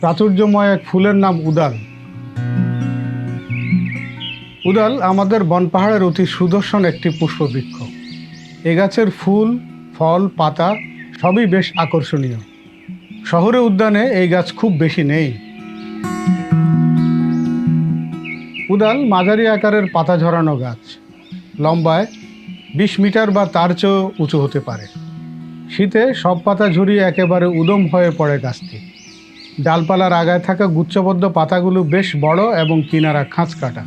প্রাচুর্যময় এক ফুলের নাম উদাল। উদাল আমাদের বনপাহাড়ের অতি সুদর্শন একটি পুষ্পবৃক্ষ। এ গাছের ফুল, ফল, পাতা সবই বেশ আকর্ষণীয়। শহরে উদ্যানে এই গাছ খুব বেশি নেই। উদাল মাঝারি আকারের পাতা ঝরানো গাছ। লম্বায় বিশ মিটার বা তার চেয়েও উঁচু হতে পারে। শীতে সব পাতা ঝরিয়ে একেবারে উদম হয়ে পড়ে গাছটি। ডালপালার আগায় থাকা গুচ্ছবদ্ধ পাতাগুলো বেশ বড় এবং কিনারা খাঁচ কাটা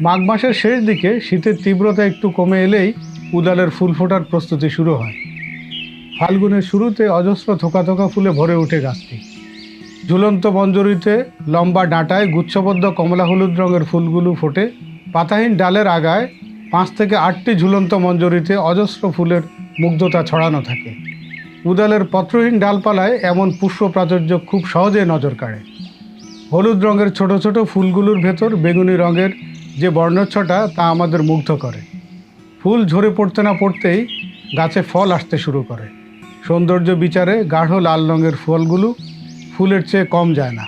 মাঘ মাসের শেষ দিকে শীতের তীব্রতা একটু কমে এলেই উদালের ফুল ফোটার প্রস্তুতি শুরু হয়। ফাল্গুনের শুরুতে অজস্র থোকা থোকা ফুলে ভরে ওঠে গাছটি। ঝুলন্ত মঞ্জরিতে লম্বা ডাঁটায় গুচ্ছবদ্ধ কমলা হলুদ রঙের ফুলগুলো ফোটে। পাতাহীন ডালের আগায় পাঁচ থেকে আটটি ঝুলন্ত মঞ্জরিতে অজস্র ফুলের মুগ্ধতা ছড়ানো থাকে। উদালের পত্রহীন ডালপালায় এমন পুষ্প প্রাচুর্য খুব সহজে নজর কাড়ে। হলুদ রঙের ছোট ছোট ফুলগুলোর ভেতর বেগুনি রঙের যে বর্ণচ্ছটা তা আমাদের মুগ্ধ করে। ফুল ঝরে পড়তে না পড়তেই গাছে ফল আসতে শুরু করে। সৌন্দর্য বিচারে গাঢ় লাল রঙের ফলগুলো ফুলের চেয়ে কম যায় না।